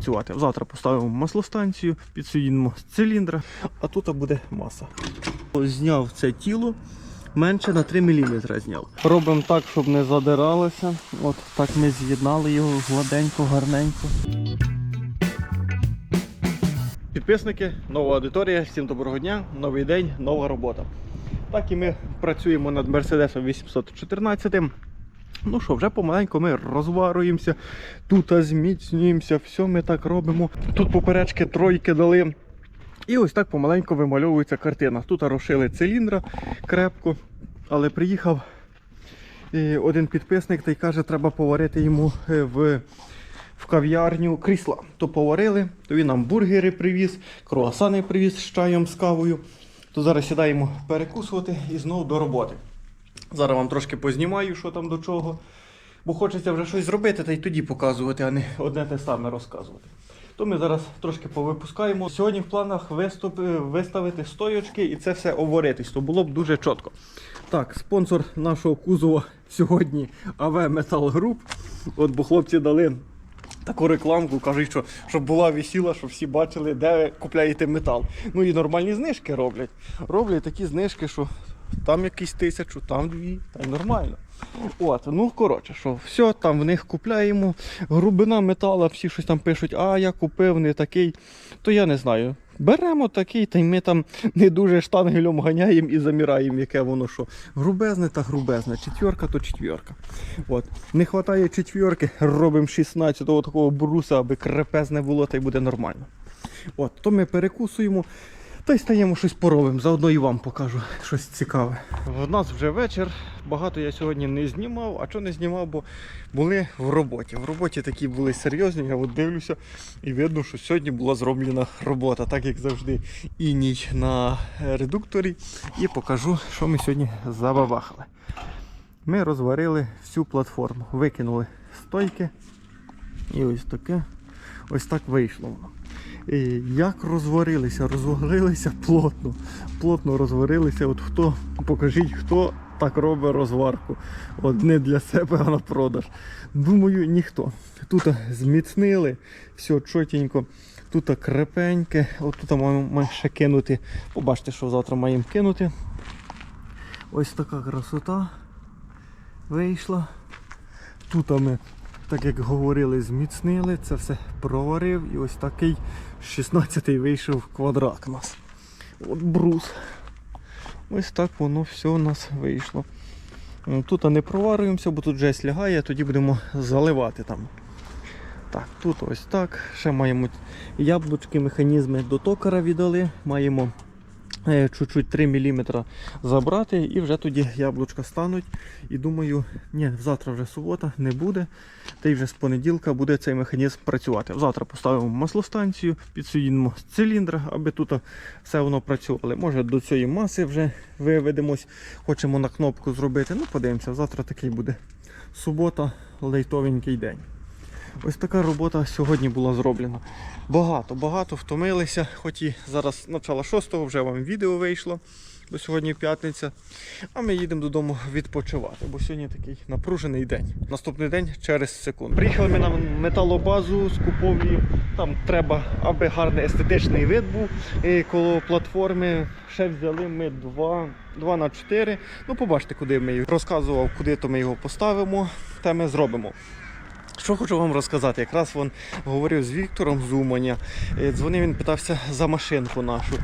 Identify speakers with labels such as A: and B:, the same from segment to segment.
A: працювати. Завтра поставимо маслостанцію, підсоїдемо з циліндра, а тут буде маса. Зняв це тіло. Менше на 3 мм зняв. Робимо так, щоб не задиралося. От так ми з'єднали його гладенько, гарненько. Підписники, нова аудиторія, всім доброго дня, новий день, нова робота. Так і ми працюємо над Mercedes 814. Ну що, вже помаленьку ми розварюємося, тут зміцнюємося, все ми так робимо. Тут поперечки тройки дали. І ось так помаленьку вимальовується картина. Тут розшили циліндра крепко, але приїхав е, один підписник та й каже, треба поварити йому е, в, в кав'ярню крісла. То поварили, то він нам бургери привіз, круасани привіз з чаєм, з кавою. То зараз сідаємо перекусувати і знову до роботи. Зараз вам трошки познімаю, що там до чого. Бо хочеться вже щось зробити та й тоді показувати, а не одне те саме розказувати. То ми зараз трошки повипускаємо. Сьогодні в планах виступ, виставити стоячки і це все обваритись, то було б дуже чітко. Так, спонсор нашого кузова сьогодні АВ Metal Group. От бо хлопці дали таку рекламку, кажуть, що щоб була весіла, щоб всі бачили, де ви купляєте метал. Ну і нормальні знижки роблять. Роблять такі знижки, що там якісь тисячу, там дві, та нормально. От, ну коротше, що все, там в них купляємо. Грубина метала, всі щось там пишуть, а я купив не такий, то я не знаю. Беремо такий, та й ми там не дуже штангелем ганяємо і заміраємо, яке воно що. Грубезне та грубезне. Четверка то четверка. От. Не вистачає четверки, робимо 16-го такого бруса, аби крепезне було, та й буде нормально. От, то ми перекусуємо. Та й стаємо щось поробимо. Заодно і вам покажу щось цікаве. В нас вже вечір. Багато я сьогодні не знімав. А що не знімав, бо були в роботі. В роботі такі були серйозні. Я от дивлюся і видно, що сьогодні була зроблена робота, так як завжди, і ніч на редукторі. І покажу, що ми сьогодні забабахали. Ми розварили всю платформу, викинули стойки. І ось таке. Ось так вийшло воно. Як розварилися? Розварилися плотно. Плотно розварилися. От хто, покажіть, хто так робить розварку. От не для себе, а на продаж. Думаю, ніхто. Тут зміцнили, все чотенько. Тут крепеньке. От тут маємо ще кинути. Побачите, що завтра маємо кинути. Ось така красота вийшла. Тут ми так як говорили, зміцнили, це все проварив і ось такий 16-й вийшов квадрат у нас. От брус. Ось так воно все у нас вийшло. Тут не проварюємося, бо тут вже лягає, тоді будемо заливати там. Так, тут ось так. Ще маємо яблучки, механізми до токара віддали. Маємо чуть-чуть 3 мм забрати і вже тоді яблучка стануть. І думаю, ні, завтра вже субота, не буде. Та й вже з понеділка буде цей механізм працювати. Завтра поставимо маслостанцію, підсоїдемо з циліндра, аби тут все воно працювало. Може до цієї маси вже виведемось, хочемо на кнопку зробити. Ну, подивимося, завтра такий буде субота, лейтовенький день. Ось така робота сьогодні була зроблена. Багато, багато втомилися, хоч і зараз начало 6 вже вам відео вийшло, бо сьогодні п'ятниця. А ми їдемо додому відпочивати, бо сьогодні такий напружений день. Наступний день через секунду. Приїхали ми на металобазу з купові. Там треба, аби гарний естетичний вид був е, коло платформи. Ще взяли ми 2, 2 на 4. Ну, побачите, куди ми його розказував, куди то ми його поставимо, те ми зробимо. Що хочу вам розказати? Якраз він говорив з Віктором з Уманя. Е, Дзвонив, він питався за машинку нашу.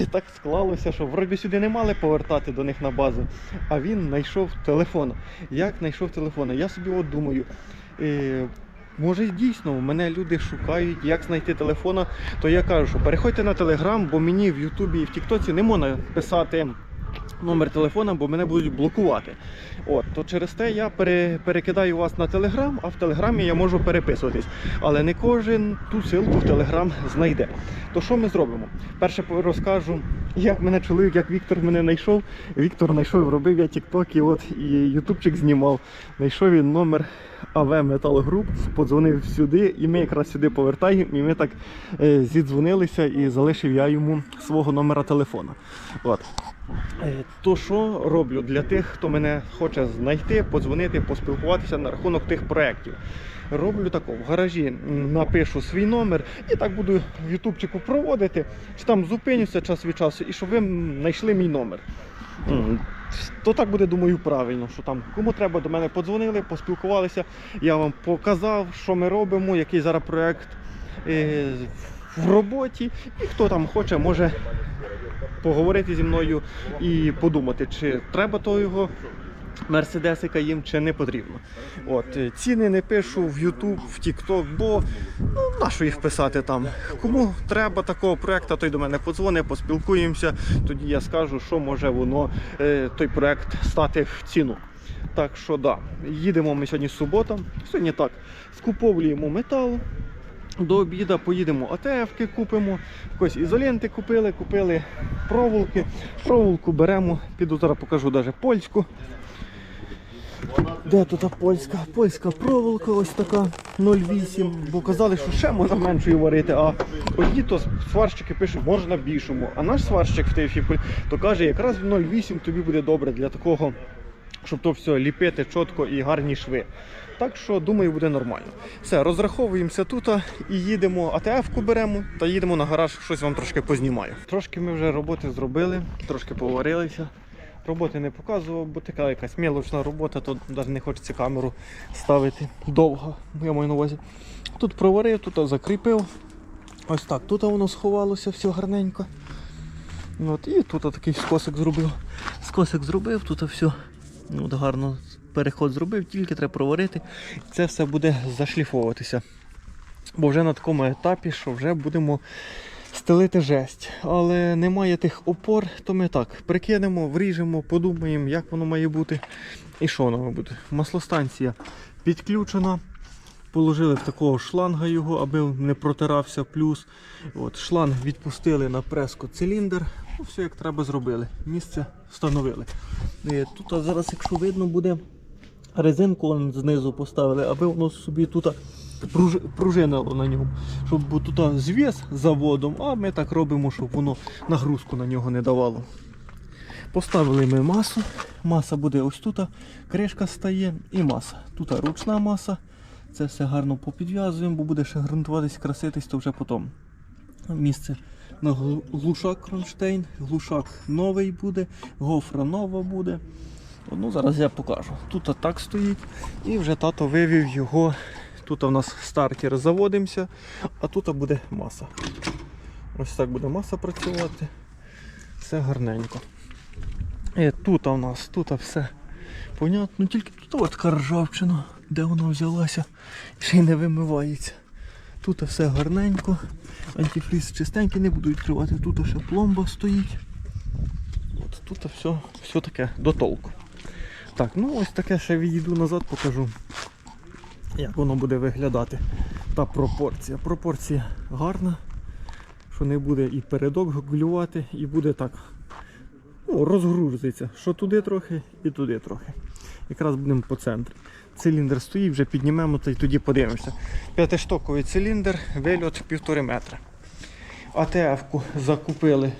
A: І так склалося, що вроді сюди не мали повертати до них на базу, а він знайшов телефон. Як знайшов телефон? Я собі от думаю. е, Може дійсно мене люди шукають, як знайти телефона, то я кажу, що переходьте на телеграм, бо мені в Ютубі і в Тіктоці не можна писати номер телефона, бо мене будуть блокувати. От, то через те я пере, перекидаю вас на телеграм, а в телеграмі я можу переписуватись. Але не кожен ту ссылку в телеграм знайде. То що ми зробимо? Перше розкажу, як мене чоловік, як Віктор мене знайшов. Віктор знайшов, робив я тіктоки, от і ютубчик знімав. Знайшов він номер АВ Metal Group, подзвонив сюди, і ми якраз сюди повертаємо, і ми так е, зідзвонилися і залишив я йому свого номера телефона. От. Е, То що роблю для тих, хто мене хоче знайти, подзвонити, поспілкуватися на рахунок тих проєктів. роблю тако. В гаражі напишу свій номер і так буду в ютубчику проводити, чи там зупинюся час від часу, і щоб ви знайшли мій номер. То так буде, думаю, правильно, що там кому треба до мене подзвонили, поспілкувалися, я вам показав, що ми робимо, який зараз проєкт в роботі, і хто там хоче, може поговорити зі мною і подумати, чи треба то його мерседесика їм, чи не потрібно. От, е, ціни не пишу в YouTube, в TikTok, бо ну, нащо їх писати там. Кому треба такого проекту, той до мене подзвонить, поспілкуємося. Тоді я скажу, що може воно е, той проект стати в ціну. Так що да, їдемо ми сьогодні субота. Сьогодні так, скуповуємо метал. До обіду поїдемо АТФ-ки купимо, якось ізоленти купили, купили проволоки. Проволоку беремо, піду зараз покажу навіть польську. Де тут польська? Польська проволока ось така 0,8. Бо казали, що ще можна меншою варити, а одні то сварщики пишуть, можна більшому. А наш сварщик в Тейфіполь то каже, якраз 0,8 тобі буде добре для такого, щоб то все ліпити чітко і гарні шви. Так що, думаю, буде нормально. Все, розраховуємося тут і їдемо, АТФ-ку беремо та їдемо на гараж, щось вам трошки познімаю. Трошки ми вже роботи зробили, трошки поварилися. Роботи не показував, бо така якась мелочна робота, то навіть не хочеться камеру ставити довго, я маю на увазі. Тут проварив, тут закріпив. Ось так, тут воно сховалося, все гарненько. От, і тут такий скосик зробив. Скосик зробив, тут все от гарно переход зробив, тільки треба проварити. Це все буде зашліфовуватися. Бо вже на такому етапі, що вже будемо стелити жесть. Але немає тих опор, то ми так прикинемо, вріжемо, подумаємо, як воно має бути і що воно має бути. Маслостанція підключена. Положили в такого шланга його, аби не протирався плюс. От, шланг відпустили на преску циліндр. Ну, все як треба зробили. Місце встановили. Тут а зараз, якщо видно, буде резинку знизу поставили, аби воно собі тут пруж- пружинило на ньому. Щоб тут зв'яз заводом, а ми так робимо, щоб воно нагрузку на нього не давало. Поставили ми масу. Маса буде ось тут, кришка стає і маса. Тут ручна маса. Це все гарно попідв'язуємо, бо буде ще грунтуватись, краситись, то вже потім. Місце на глушак кронштейн, глушак новий буде, гофра нова буде. Ну, зараз я покажу. Тут так стоїть. І вже тато вивів його. Тут у нас стартер заводимося, а тут буде маса. Ось так буде маса працювати. Все гарненько. І тут у нас тут все понятно, тільки тут от така ржавчина, де вона взялася, ще й не вимивається. Тут все гарненько, антифріз чистенький, не буду відкривати, тут ще пломба стоїть. От тут все, все таке до толку. Так, ну ось таке ще відійду назад, покажу, як воно буде виглядати. Та пропорція. Пропорція гарна, що не буде і передок глювати, і буде так ну, розгрузиться. Що туди трохи і туди трохи. Якраз будемо по центрі. Циліндр стоїть, вже піднімемо та й тоді подивимося. П'ятиштоковий циліндр, вильот 1,5 метра. АТФ-ку закупили.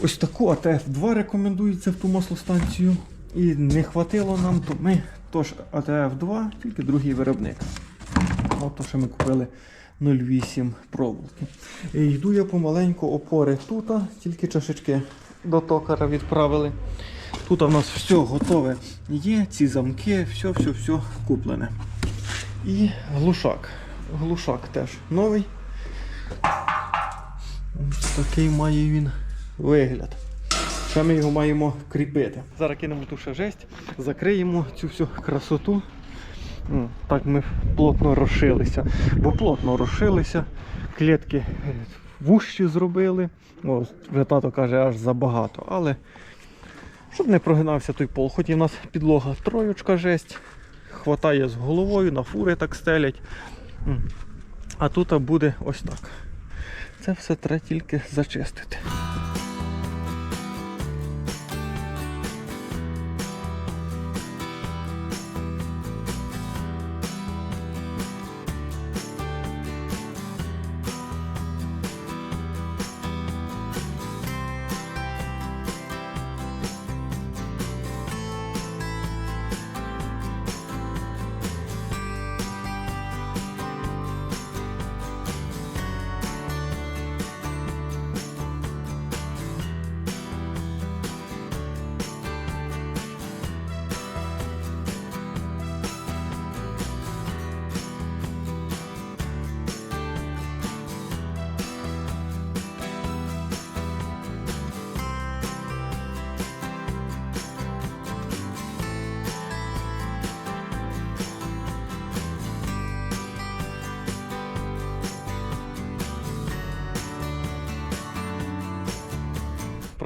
A: Ось таку АТФ-2 рекомендується в ту маслостанцію. І не хватило нам, то ми тож АТФ-2, тільки другий виробник. От то, що ми купили 0,8 проволоки. І йду я помаленьку опори тут, тільки чашечки до токара відправили. Тут у нас все готове є, ці замки, все, все, все куплене. І глушак. Глушак теж новий. Ось такий має він вигляд. Ще ми його маємо кріпити. Зараз кинемо ту ще жесть, закриємо цю всю красоту. Так ми плотно розшилися. Бо плотно розшилися. Клітки е, вущі зробили. О, вже тато каже, аж забагато. Але щоб не прогинався той пол, хоч і в нас підлога троючка жесть. Хватає з головою, на фури так стелять. А тут буде ось так. Це все треба тільки зачистити.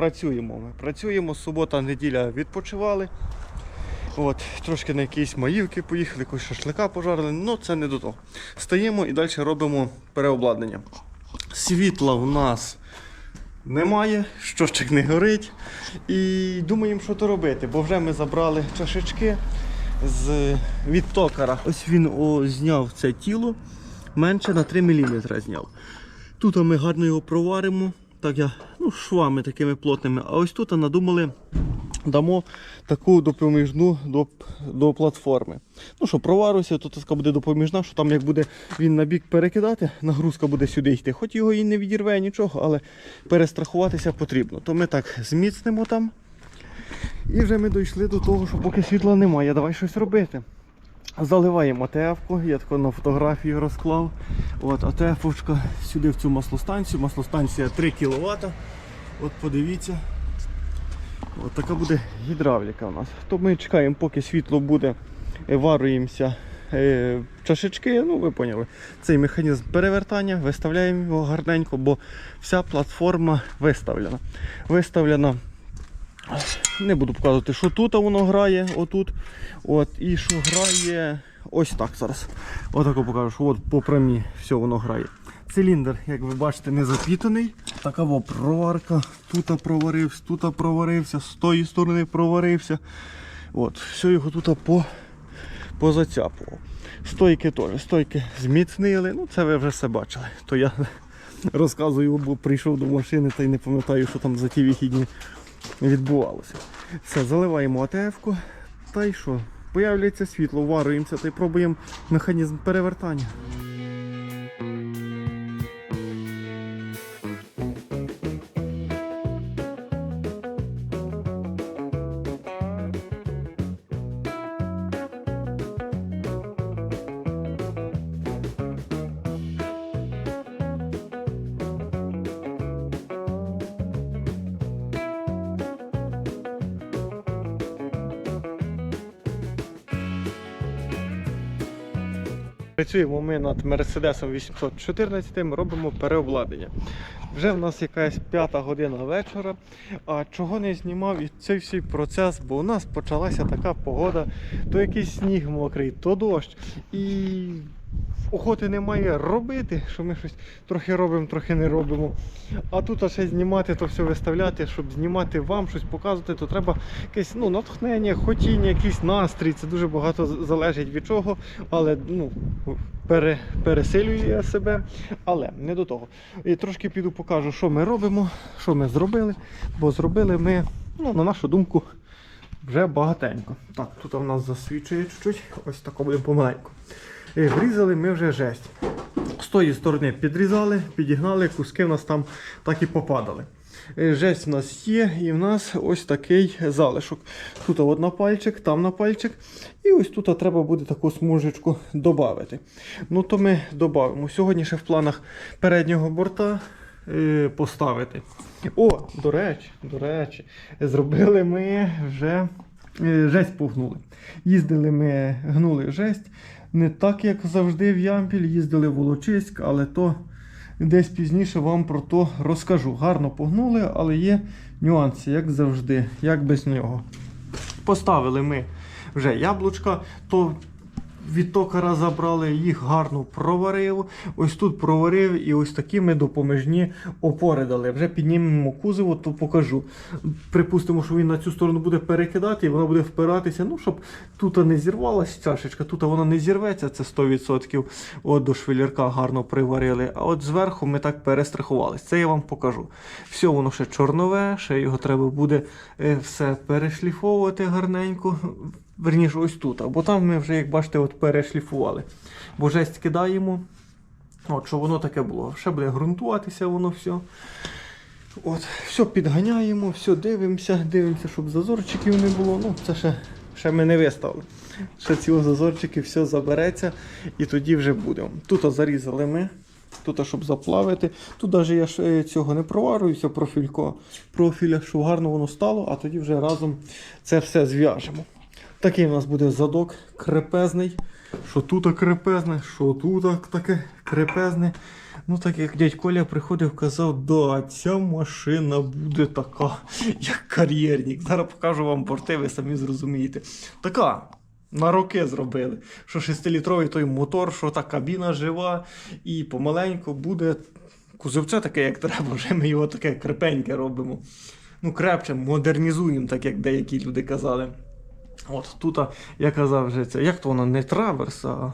A: Працюємо. Ми працюємо, субота, неділя відпочивали. От, трошки на якісь маївки поїхали, якусь шашлика пожарили, ну це не до того. Стаємо і далі робимо переобладнання. Світла в нас немає, щощик не горить. І думаємо, що то робити, бо вже ми забрали чашечки з від токара. Ось він о, зняв це тіло менше на 3 мм зняв. Тут ми гарно його проваримо, так я, ну, швами такими плотними. А ось тут надумали дамо таку допоміжну до, до платформи. Ну що, проварився, то така буде допоміжна, що там як буде він на бік перекидати, нагрузка буде сюди йти. Хоч його і не відірве нічого, але перестрахуватися потрібно. То ми так зміцнимо там. І вже ми дійшли до того, що поки світла немає, давай щось робити. Заливаємо АТФ-ку, я тако на фотографію розклав. От АТФ-очка сюди в цю маслостанцію. Маслостанція 3 кВт. От подивіться. От така буде гідравліка у нас. То ми чекаємо, поки світло буде, е, варуємося е, чашечки, ну ви поняли. Цей механізм перевертання, виставляємо його гарненько, бо вся платформа виставлена. Виставлена не буду показувати, що тут воно грає, отут. От, і що грає ось так зараз. Отако покажу, що от по прямі все воно грає. Циліндр, як ви бачите, не запітаний. Така проварка. Тут проварився, тут проварився, з тої сторони проварився. От, все його тут по, позацяпував. Стойки теж, стойки зміцнили. Ну, це ви вже все бачили. То я розказую, бо прийшов до машини та й не пам'ятаю, що там за ті вихідні відбувалося. Все, заливаємо АТФ-ку. Та й що? Появляється світло, варуємося та й пробуємо механізм перевертання. Працюємо ми над Мерседесом 814, робимо переобладнання. Вже в нас якась п'ята година вечора. А чого не знімав і цей всій процес, бо у нас почалася така погода, то якийсь сніг мокрий, то дощ. І охоти немає робити, що ми щось трохи робимо, трохи не робимо. А тут ще знімати, то все виставляти, щоб знімати вам, щось показувати, то треба якесь ну, натхнення, хотіння, якийсь настрій. Це дуже багато залежить від чого, але ну, пере, пересилюю я себе. Але не до того. І трошки піду покажу, що ми робимо, що ми зробили. Бо зробили ми, ну, на нашу думку, вже багатенько. Так, тут у нас засвічує чуть-чуть, ось тако будемо помаленьку. Врізали ми вже жесть. З тої сторони підрізали, підігнали, куски в нас там так і попадали. Е, Жесть в нас є, і в нас ось такий залишок. Тут от на пальчик, там на пальчик. І ось тут треба буде таку смужечку додати. Ну то ми додамо. Сьогодні ще в планах переднього борта е, поставити. О, до речі, до речі, зробили ми вже е, жесть погнули. Їздили ми, гнули жесть. Не так, як завжди в Ямпіль, їздили в Волочиськ, але то десь пізніше вам про то розкажу. Гарно погнули, але є нюанси, як завжди, як без нього. Поставили ми вже яблучка, то від токара забрали, їх гарно проварив. Ось тут проварив і ось такі ми допоміжні опори дали. Вже піднімемо кузово, то покажу. Припустимо, що він на цю сторону буде перекидати і воно буде впиратися. Ну, щоб тут не зірвалася чашечка, тут вона не зірветься, це 100%. От до швелірка гарно приварили. А от зверху ми так перестрахувалися. Це я вам покажу. Все воно ще чорнове, ще його треба буде е, все перешліфовувати гарненько. Верніше, ось тут. Бо там ми вже, як бачите, от перешліфували. Бо жесть кидаємо. От, що воно таке було. Ще буде ґрунтуватися воно все. От, все підганяємо, все дивимося, дивимося, щоб зазорчиків не було. Ну, це ще, ще ми не виставили. Ще ці зазорчики все забереться і тоді вже будемо. Тут зарізали ми. Тут, щоб заплавити. Тут навіть я е, цього не проварююся, профілько профіля, щоб гарно воно стало, а тоді вже разом це все зв'яжемо. Такий у нас буде задок крепезний. Що тут крепезне, що тут таке крепезне. Ну, так як дядь Коля приходив, казав, да, ця машина буде така, як кар'єрник. Зараз покажу вам борти, ви самі зрозумієте. Така. На роки зробили. Що 6-літровий той мотор, що та кабіна жива, і помаленьку буде кузовце таке, як треба. Вже ми його таке крепеньке робимо. Ну, крепче, модернізуємо, так як деякі люди казали. От тут, я казав вже це, як то воно не траверс, а.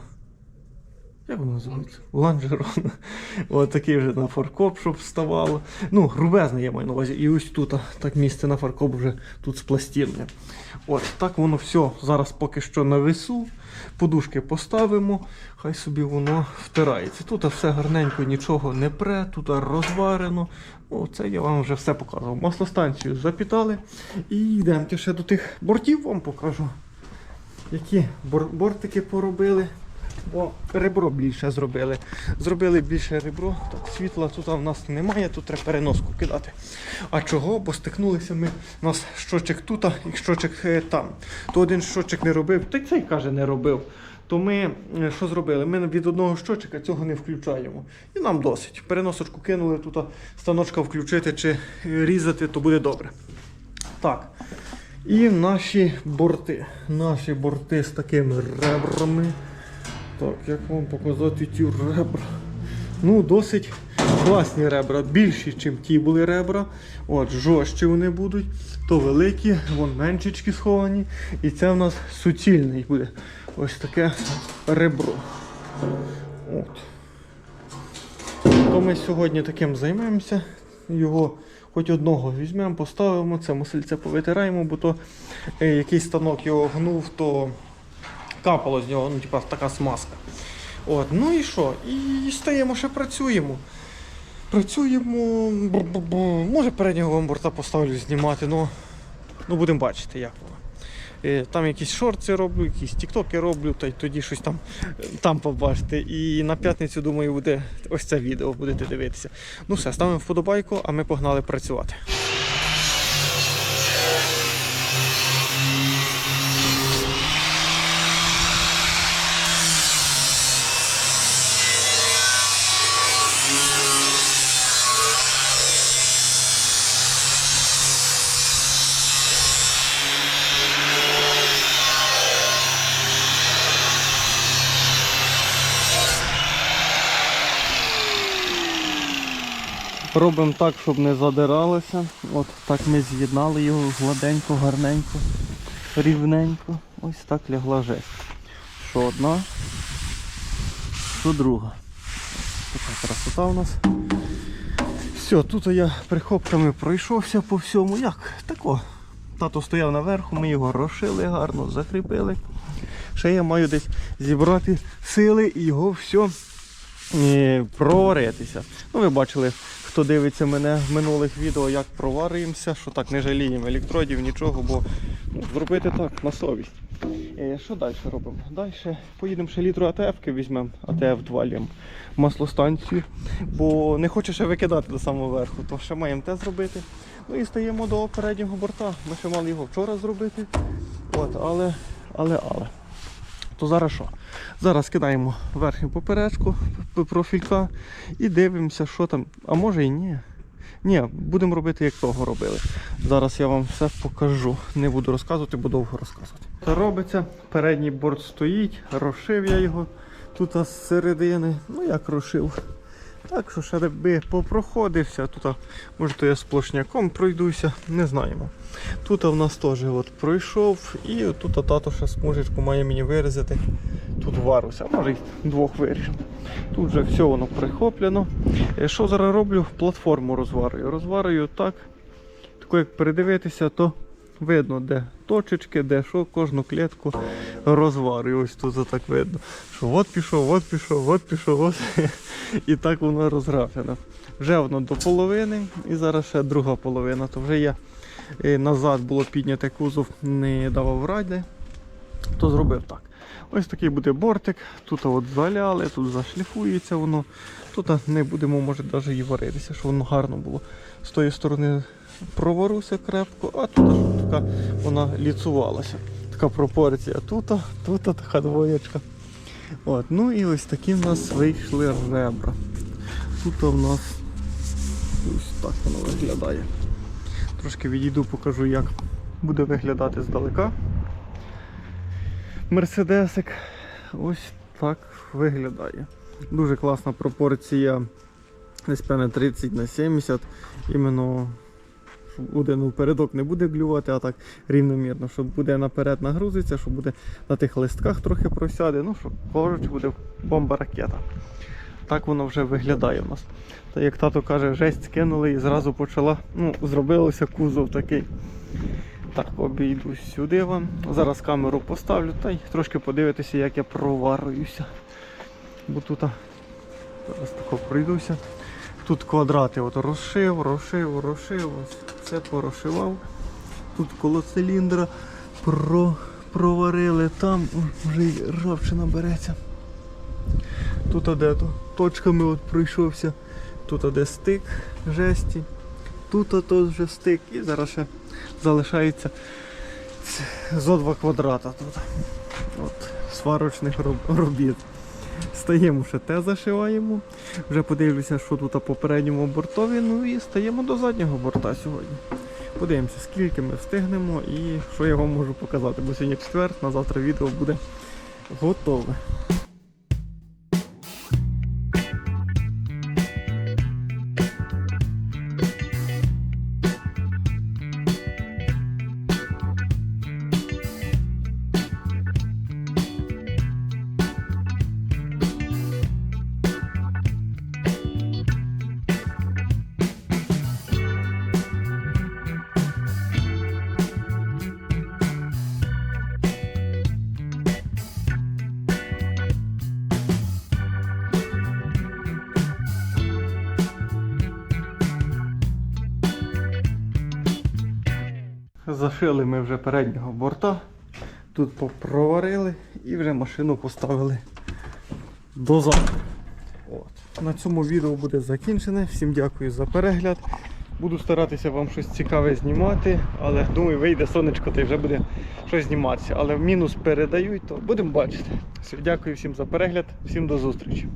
A: Як воно називається? Ланжерон. От такий вже на фаркоп, щоб вставало. Ну, грубезне я маю на увазі. І ось тут так місце на фаркоп вже тут з пластинки. От, так воно все. Зараз поки що на весу. Подушки поставимо, хай собі воно втирається. Тут все гарненько, нічого не пре, тут розварено. Ну, це я вам вже все показував. Маслостанцію запітали. І йдемо ще до тих бортів вам покажу. Які бортики поробили. Бо ребро більше зробили. Зробили більше ребро, так світла тут в нас немає, тут треба переноску кидати. А чого? Бо стикнулися ми, у нас щочик тут і щочик е, там. То один щочик не робив, та й цей каже не робив. То ми е, що зробили? Ми від одного щочика цього не включаємо. І нам досить. Переносочку кинули, тут станочка включити чи різати, то буде добре. Так. І наші борти. Наші борти з такими ребрами. Так, як вам показати ті ребра? Ну, досить класні ребра, більші, ніж ті були ребра. От, жорстчі вони будуть, то великі, вон меншечки сховані. І це в нас суцільний буде. Ось таке ребро. От. То ми сьогодні таким займемося. Його хоч одного візьмемо, поставимо, це мусильце повитираємо, бо то е, якийсь станок його гнув, то капало з нього, ну, типа така смазка. От, ну і що? І стаємо ще працюємо. Працюємо. бу-бу-бу. Може переднього вам борта поставлю знімати, ну, ну будемо бачити, як воно. Е, Там якісь шорти роблю, якісь тіктоки роблю, та й тоді щось там, там побачите. І на п'ятницю, думаю, буде ось це відео, будете дивитися. Ну все, ставимо вподобайку, а ми погнали працювати. Робимо так, щоб не задиралося. От так ми з'єднали його гладенько, гарненько, рівненько. Ось так лягла жесть. Що одна, що друга. Така красота у нас. Все, тут я прихопками пройшовся по всьому. Як? Тако. Тато стояв наверху, ми його розшили гарно, закріпили. Ще я маю десь зібрати сили і його все проваритися. Ну, ви бачили, хто дивиться мене в минулих відео, як проварюємося, що так не жаліємо електродів, нічого, бо ну, зробити так на совість. Е, Що далі робимо? Далі поїдемо ще літру АТФ-ки візьмемо, АТФ 2 лємо маслостанцію, бо не хочу ще викидати до самого верху, то ще маємо те зробити. Ну і стаємо до переднього борта. Ми ще мали його вчора зробити. От, але, але, але. То зараз що? Зараз кидаємо верхню поперечку профілька і дивимося, що там. А може і ні. Ні, будемо робити, як того робили. Зараз я вам все покажу. Не буду розказувати, бо довго розказувати. Це робиться, передній борт стоїть, розшив я його тут з середини. Ну як розшив. Так що ще би попроходився, тут, може то я сплошняком пройдуся, не знаємо. Тут в нас теж от пройшов і тут тато ще смужечку має мені вирізати. Тут варуся, може двох виріжемо. Тут вже все воно прихоплено. Е, Що зараз роблю? Платформу розварюю. Розварюю так. Тако як передивитися, то видно, де точечки, де що, кожну клітку розварюю. Ось тут так видно. Що от пішов, от пішов, от пішов, от. І так воно розграфлено. Вже воно до половини, і зараз ще друга половина. То вже я е, назад було підняте кузов, не давав ради, то зробив так. Ось такий буде бортик. Тут от заляли, тут зашліфується воно. Тут не будемо, може, навіть і варитися, щоб воно гарно було. З тої сторони проваруся крепко, а тут така вона ліцувалася. Така пропорція. Тут, тут така двоєчка. От, ну і ось такі в нас вийшли ребра. Тут у нас ось так воно виглядає. Трошки відійду, покажу, як буде виглядати здалека. Мерседесик ось так виглядає. Дуже класна пропорція. Десь певне 30 на 70. Іменно щоб один упередок не буде глювати, а так рівномірно, щоб буде наперед нагрузиться, щоб буде на тих листках трохи просяде. Ну, щоб кажучи, буде бомба ракета. Так воно вже виглядає в нас. Та як тато каже, жесть скинули і зразу почала, ну, зробилося кузов такий. Так, обійду сюди вам. Зараз камеру поставлю та й трошки подивитися, як я проварююся. Бо тут зараз тако пройдуся. Тут квадрати от розшив, розшив, розшив, ось це порошивав. Тут коло циліндра про, проварили, там вже й ржавчина береться. Тут де то точками от пройшовся. Тут де стик жесті. Тут то вже стик і зараз ще залишається зо два квадрата тут. От, сварочних робіт. Стаємо ще те зашиваємо. Вже подивлюся, що тут по передньому бортові. Ну і стаємо до заднього борта сьогодні. Подивимося, скільки ми встигнемо і що я вам можу показати, бо сьогодні четвер, на завтра відео буде готове. Зашили ми вже переднього борта. Тут попроварили і вже машину поставили дозаду. От. На цьому відео буде закінчене. Всім дякую за перегляд. Буду старатися вам щось цікаве знімати, але думаю, вийде сонечко та й вже буде щось зніматися. Але в мінус передають, то будемо бачити. Все, дякую всім за перегляд, всім до зустрічі.